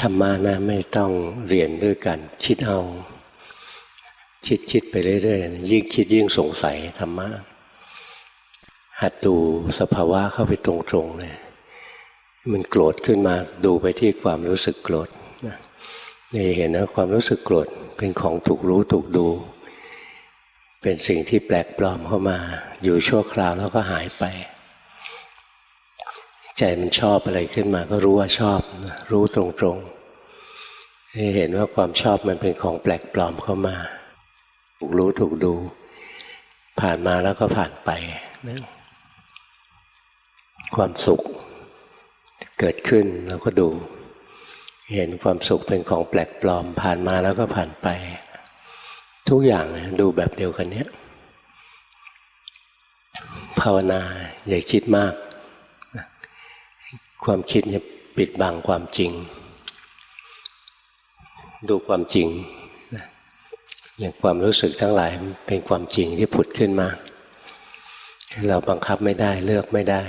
ธรรมะนะไม่ต้องเรียนด้วยกัน คิดเอา คิดคิดไปเรื่อยๆยิ่งคิดยิ่งสงสัยธรรมะหัดดูสภาวะเข้าไปตรงๆเลยมันโกรธขึ้นมาดูไปที่ความรู้สึกโกรธนี่เห็นนะความรู้สึกโกรธเป็นของถูกรู้ถูกดู เป็นสิ่งที่แปลกปลอมเข้ามา อยู่ชั่วคราวแล้วก็หายไป ใจมันชอบอะไรขึ้นมาก็รู้ว่าชอบ รู้ตรงๆให้เห็นว่าความชอบมันเป็นของแปลกปลอมเข้ามา ถูกรู้ถูกดู ผ่านมาแล้วก็ผ่านไปนะความสุขเกิดขึ้นเราก็ดู เห็นความสุขเป็นของแปลกปลอม ผ่านมาแล้วก็ผ่านไป ทุกอย่างดูแบบเดียวกันเนี้ยภาวนาอย่าคิดมาก ความคิดจะปิดบังความจริง ดูความจริงอย่างความรู้สึกทั้งหลายเป็นความจริงที่ผุดขึ้นมา เราบังคับไม่ได้เลือกไม่ได้